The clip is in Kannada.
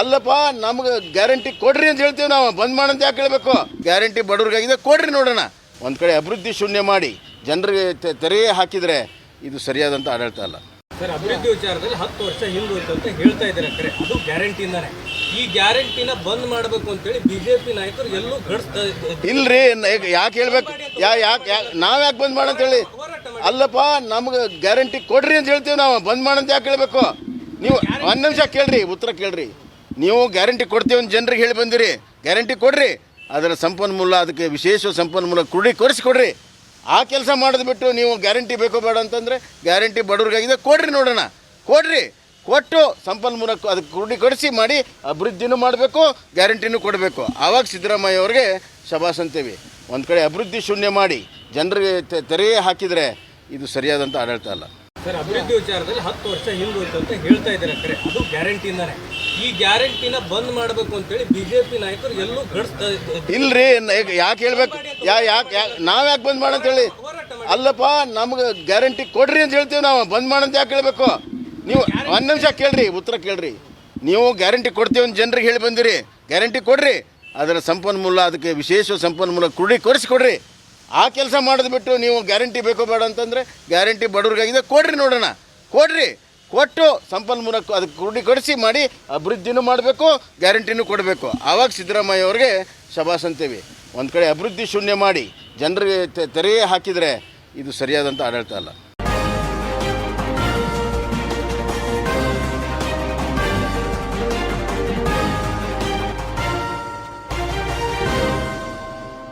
ಅಲ್ಲಪ್ಪ ನಮ್ಗೆ ಗ್ಯಾರಂಟಿ ಕೊಡ್ರಿ ಅಂತ ಹೇಳ್ತೀವಿ ನಾವು. ಬಂದ್ ಮಾಡಂತ ಯಾಕೆ ಹೇಳ್ಬೇಕು? ಗ್ಯಾರಂಟಿ ಬಡವ್ರಿಗಾಗಿದೆ ಕೊಡ್ರಿ ನೋಡೋಣ. ಒಂದು ಕಡೆ ಅಭಿವೃದ್ಧಿ ಶೂನ್ಯ ಮಾಡಿ ಜನರಿಗೆ ತೆರೆ ತೆರೆಯೇ ಹಾಕಿದರೆ ಇದು ಸರಿಯಾದಂಥ ಆಡಳಿತ ಅಲ್ಲ. ಸರ್ ಅಭಿವೃದ್ಧಿ ವಿಚಾರದಲ್ಲಿ ಹತ್ತು ವರ್ಷ ಹಿಂದೋಯ್ತು ಅಂತ ಹೇಳ್ತಾ ಇದ್ದಾರೆ ಕರೆ. ಅದು ಗ್ಯಾರಂಟಿಯಿಂದಾನೆ ಈ ಗ್ಯಾರಂಟಿನ ಬಂದ್ ಮಾಡಬೇಕು ಅಂತೇಳಿ ಬಿಜೆಪಿ ನಾಯಕರು ಎಲ್ಲೂ ಘಟಿಸ್ತಾ ಇಲ್ರಿ ಯಾಕೆ ಹೇಳ್ಬೇಕು? ಯಾ ಯಾಕೆ ನಾವು ಯಾಕೆ ಬಂದ್ ಮಾಡಂತ ಹೇಳಿ? ಅಲ್ಲಪ್ಪ ನಮ್ಗೆ ಗ್ಯಾರಂಟಿ ಕೊಡ್ರಿ ಅಂತ ಹೇಳ್ತೀವಿ ನಾವು. ಬಂದ್ ಮಾಡಂತ ಯಾಕೆ ಹೇಳ್ಬೇಕು? ನೀವು ಒಂದು ನಿಮಿಷ ಕೇಳ್ರಿ ಉತ್ತರ ಕೇಳ್ರಿ. ನೀವು ಗ್ಯಾರಂಟಿ ಕೊಡ್ತೀವಿ ಅಂತ ಜನರಿಗೆ ಹೇಳಿ ಬಂದಿರಿ. ಗ್ಯಾರಂಟಿ ಕೊಡ್ರಿ. ಅದರ ಸಂಪನ್ಮೂಲ, ಅದಕ್ಕೆ ವಿಶೇಷ ಸಂಪನ್ಮೂಲ ಕ್ರೋಢೀಕರಿಸಿ ಕೊಡ್ರಿ ಆ ಕೆಲಸ ಮಾಡೋದು ಬಿಟ್ಟು ನೀವು ಗ್ಯಾರಂಟಿ ಬೇಕೋ ಬೇಡ ಅಂತಂದರೆ ಗ್ಯಾರಂಟಿ ಬಡವ್ರಿಗಾಗಿದೆ. ಕೊಡ್ರಿ ನೋಡೋಣ. ಕೊಡ್ರಿ. ಕೊಟ್ಟು ಸಂಪನ್ಮೂಲ ಅದಕ್ಕೆ ಕ್ರೋಢೀಕರಿಸಿ ಮಾಡಿ ಅಭಿವೃದ್ಧಿನೂ ಮಾಡಬೇಕು, ಗ್ಯಾರಂಟಿನೂ ಕೊಡಬೇಕು. ಆವಾಗ ಸಿದ್ದರಾಮಯ್ಯ ಅವ್ರಿಗೆ ಶಬಾಸ್ ಅಂತೀವಿ. ಒಂದು ಕಡೆ ಅಭಿವೃದ್ಧಿ ಶೂನ್ಯ ಮಾಡಿ. ಜನರಿಗೆ ತೆರೆಯೇ ಹಾಕಿದರೆ ಇದು ಸರಿಯಾದಂಥ ಆಡಳಿತ ಅಲ್ಲ. ಸರ್, ಅಭಿವೃದ್ಧಿ ವಿಚಾರದಲ್ಲಿ ಹತ್ತು ವರ್ಷ ಹಿಂದೋಯ್ತು ಅಂತ ಹೇಳ್ತಾ ಇದ್ದಾರೆ ಕರೆ. ಅದು ಗ್ಯಾರಂಟಿಯಿಂದಾನೆ. ಈ ಗ್ಯಾರಂಟಿನ ಬಂದ್ ಮಾಡಬೇಕು ಅಂತೇಳಿ ಬಿಜೆಪಿ ನಾಯಕರು ಎಲ್ಲೂ ಘಟಿಸ್ತಾ ಇಲ್ರಿ ಯಾಕೆ ಹೇಳ್ಬೇಕು? ಯಾ ಯಾಕೆ ನಾವು ಯಾಕೆ ಬಂದ್ ಮಾಡಂತ ಹೇಳಿ? ಅಲ್ಲಪ್ಪ, ನಮ್ಗೆ ಗ್ಯಾರಂಟಿ ಕೊಡ್ರಿ ಅಂತ ಹೇಳ್ತೀವಿ ನಾವು. ಬಂದ್ ಮಾಡಂತ ಯಾಕೆ ಹೇಳ್ಬೇಕು? ನೀವು ಒಂದು ನಿಮಿಷ ಕೇಳ್ರಿ, ಉತ್ತರ ಕೇಳ್ರಿ. ನೀವು ಗ್ಯಾರಂಟಿ ಕೊಡ್ತೀವಿ ಅಂತ ಜನರಿಗೆ ಹೇಳಿ ಬಂದಿರಿ. ಗ್ಯಾರಂಟಿ ಕೊಡ್ರಿ. ಅದರ ಸಂಪನ್ಮೂಲ, ಅದಕ್ಕೆ ವಿಶೇಷ ಸಂಪನ್ಮೂಲ ಕ್ರೋಢೀಕರಿಸಿ ಕೊಡ್ರಿ. ಆ ಕೆಲಸ ಮಾಡೋದು ಬಿಟ್ಟು ನೀವು ಗ್ಯಾರಂಟಿ ಬೇಕೋ ಬೇಡ ಅಂತಂದರೆ ಗ್ಯಾರಂಟಿ ಬಡವ್ರಿಗಾಗಿದೆ. ಕೊಡ್ರಿ ನೋಡೋಣ. ಕೊಡ್ರಿ. ಕೊಟ್ಟು ಸಂಪನ್ಮೂಲ ಅದಕ್ಕೆ ಕ್ರೋಢೀಕರಿಸಿ ಮಾಡಿ ಅಭಿವೃದ್ಧಿನೂ ಮಾಡಬೇಕು, ಗ್ಯಾರಂಟಿನೂ ಕೊಡಬೇಕು. ಆವಾಗ ಸಿದ್ದರಾಮಯ್ಯ ಅವ್ರಿಗೆ ಶಬಾಸ್ ಅಂತೀವಿ. ಒಂದು ಕಡೆ ಅಭಿವೃದ್ಧಿ ಶೂನ್ಯ ಮಾಡಿ. ಜನರಿಗೆ ತೆರೆಯೇ ಹಾಕಿದರೆ ಇದು ಸರಿಯಾದಂಥ ಆಡಳಿತ ಅಲ್ಲ.